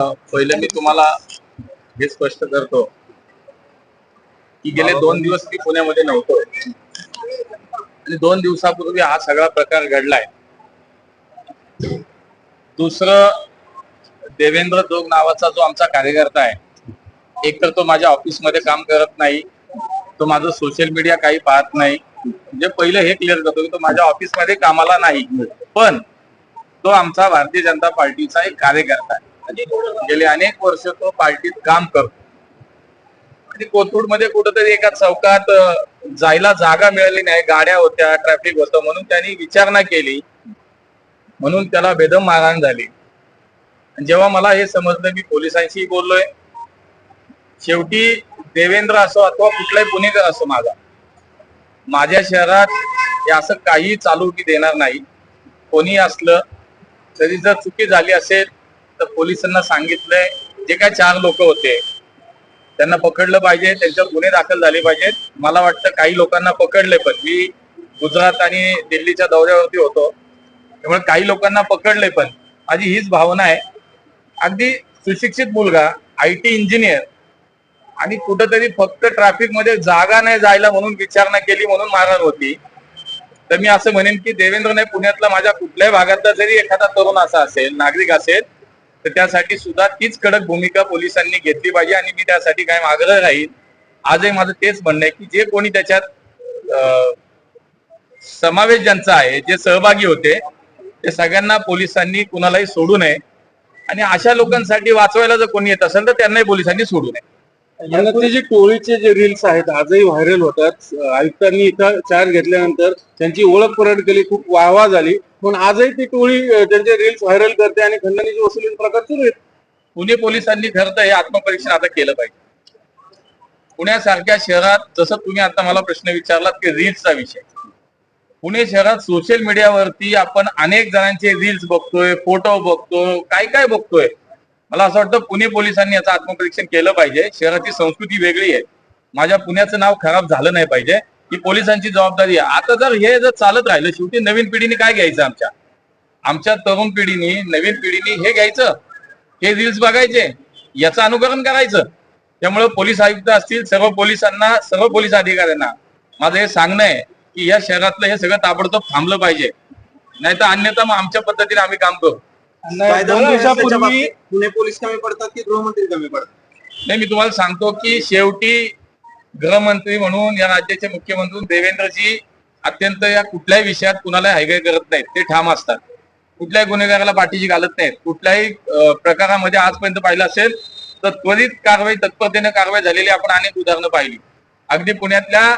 पहिले मी तुम्हाला हे स्पष्ट करतो की गेले दोन दिवस मी पुण्यामध्ये नव्हतो आणि दोन दिवसापूर्वी हा सगळा प्रकार घडलाय. दुसरं देवेंद्र जोग नावाचा जो आमचा कार्यकर्ता आहे एक तर तो माझ्या ऑफिसमध्ये काम करत नाही. तो माझं सोशल मीडिया काही पाहत नाही. म्हणजे पहिलं हे क्लिअर करतो की तो माझ्या ऑफिसमध्ये कामाला नाही. पण तो आमचा भारतीय जनता पार्टीचा एक कार्यकर्ता आहे. गेले अनेक वर्ष तो पार्टीत काम करतो. आणि कोथरूडमध्ये कुठेतरी एका चौकात जायला जागा मिळाली नाही. गाड्या होत्या ट्रॅफिक होतं म्हणून त्यांनी विचारणा केली. म्हणून त्याला बेदम मारहाण झाली. आणि जेव्हा मला हे समजलं मी पोलिसांशी बोललोय. शेवटी देवेंद्र असो अथवा कुठलाही पुणेकर असो माझा माझ्या शहरात हे असं काही चालू की देणार नाही. कोणी असलं तरी जर चुकी झाली असेल तर पोलिसांना सांगितलंय जे काय चार लोक होते त्यांना पकडलं पाहिजे त्यांच्यावर गुन्हे दाखल झाले पाहिजेत. मला वाटतं काही लोकांना पकडले पण. मी गुजरात आणि दिल्लीच्या दौऱ्यावरती होतो. त्यामुळे काही लोकांना पकडले पण. माझी हीच भावना आहे. अगदी सुशिक्षित मुलगा आय टी इंजिनियर आणि कुठंतरी फक्त ट्रॅफिकमध्ये जागा नाही जायला म्हणून विचारणा केली म्हणून मारहाण होती. तर मी असं म्हणेन की देवेंद्र नाही पुण्यातला माझ्या कुठल्याही भागातला जरी एखादा तरुण असा असेल नागरिक असेल तर त्यासाठी सुद्धा तीच कडक भूमिका पोलिसांनी घेतली पाहिजे आणि मी त्यासाठी काय आग्रह राहील आजही माझं तेच म्हणणं आहे की जे कोणी त्याच्यात समावेश ज्यांचा आहे जे सहभागी होते ते सगळ्यांना पोलिसांनी कुणालाही सोडू नये. आणि अशा लोकांसाठी वाचवायला जर कोणी येत असेल तर त्यांनाही पोलिसांनी सोडू नये. यानंतर जे टोळीचे जे रील्स आहेत आजही व्हायरल होतात. आयुक्तांनी इथं चार्ज घेतल्यानंतर त्यांची ओळख परत केली खूप वाहवा झाली. पण आजही ती टोळी त्यांचे रील्स व्हायरल करते आणि खंडणीची वसुली प्रकार सुरू आहेत. पुणे पोलिसांनी खरं तर हे आत्मपरीक्षण आता केलं पाहिजे. पुण्यासारख्या शहरात जसं तुम्ही आता मला प्रश्न विचारलात की रील्सचा विषय. पुणे शहरात सोशल मीडियावरती आपण अनेक जणांचे रील्स बघतोय फोटो बघतोय काय काय बघतोय? मला असं वाटतं पुणे पोलिसांनी याचं आत्मपरीक्षण केलं पाहिजे. शहराची संस्कृती वेगळी आहे. माझ्या पुण्याचं नाव खराब झालं नाही पाहिजे. ही पोलिसांची जबाबदारी आहे. आता जर हे जर चालत राहिलं शेवटी नवीन पिढीने काय घ्यायचं आमच्या? आमच्या तरुण पिढीने नवीन पिढीने हे घ्यायचं. हे रील्स बघायचे. याचं अनुकरण करायचं. त्यामुळे पोलीस आयुक्त असतील सर्व पोलिसांना सर्व पोलीस अधिकाऱ्यांना माझं हे सांगणं आहे की या शहरातलं हे सगळं ताबडतोब थांबलं पाहिजे. नाही तर अन्यथा मग आमच्या पद्धतीने आम्ही काम करू. दोन दिवसापूर्वी पुणे पोलीस कमी पडतात की गृहमंत्री कमी पडतात? नाही मी तुम्हाला सांगतो की शेवटी गृहमंत्री म्हणून या राज्याचे मुख्यमंत्री देवेंद्रजी अत्यंत या कुठल्याही विषयात कुणाला हायगाय करत नाहीत. ते ठाम असतात. कुठल्याही गुन्हेगाराला पाठीशी घालत नाहीत. कुठल्याही प्रकारामध्ये आजपर्यंत पाहिलं असेल तर त्वरित कारवाई तत्परतेने कारवाई झालेली आपण अनेक उदाहरणं पाहिली. अगदी पुण्यातल्या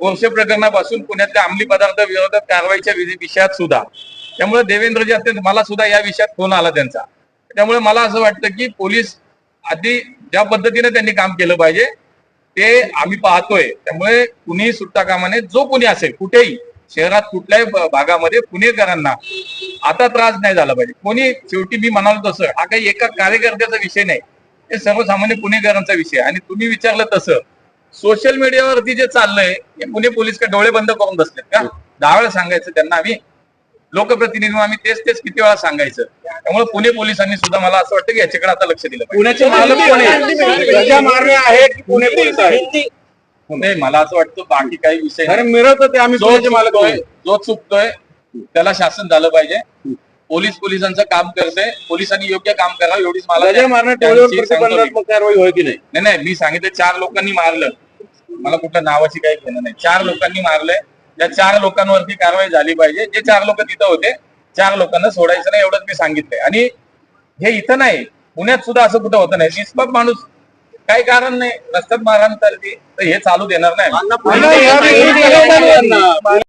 वर्ष प्रकरणापासून पुण्यातल्या अंमली पदार्थ विरोधात कारवाईच्या विषयात सुद्धा त्यामुळे देवेंद्रजी अत्यंत मला सुद्धा या विषयात फोन आला त्यांचा. त्यामुळे मला असं वाटतं की पोलीस आधी ज्या पद्धतीने त्यांनी काम केलं पाहिजे ते आम्ही पाहतोय. त्यामुळे कुणीही सुट्टा कामाने जो कुणी असेल कुठेही शहरात कुठल्याही भागामध्ये पुणेकरांना आता त्रास नाही झाला पाहिजे. कोणी शेवटी मी म्हणालो तसं हा काही एका कार्यकर्त्याचा विषय नाही. हे सर्वसामान्य पुणेकरांचा विषय. आणि तुम्ही विचारलं तसं सोशल मीडियावरती जे चाललंय हे पुणे पोलीस का डोळे बंद करून बसलेत का? दहा वेळा सांगायचं त्यांना आम्ही. लोकप्रतिनिधी म्हणून आम्ही तेच तेच किती वेळा सांगायचं. त्यामुळे पुणे पोलिसांनी सुद्धा मला असं वाटतं की याच्याकडे आता लक्ष दिलं पाहिजे. पुण्याचे मालक पुणे पोलीस आहे नाही मला असं वाटतं बाकी काही विषय नाही. अरे मिळवतं ते आम्ही जो चुकतोय त्याला शासन झालं पाहिजे. पोलीस पोलिसांचं काम करते पोलिसांनी योग्य काम करावं एवढीच मला की नाही? नाही नाही मी सांगितलं चार लोकांनी मारलं. मला कुठल्या नावाची काही घेणं नाही. चार लोकांनी मारलंय. त्या चार लोकांवरती कारवाई झाली पाहिजे. जे चार लोक तिथं होते चार लोकांना सोडायचं नाही एवढंच मी सांगितलंय. आणि हे इथं नाही पुण्यात सुद्धा असं कुठं होतं नाही. निष्पाप माणूस काही कारण नाही. रस्त्यात मारहाण तर हे चालू देणार नाही.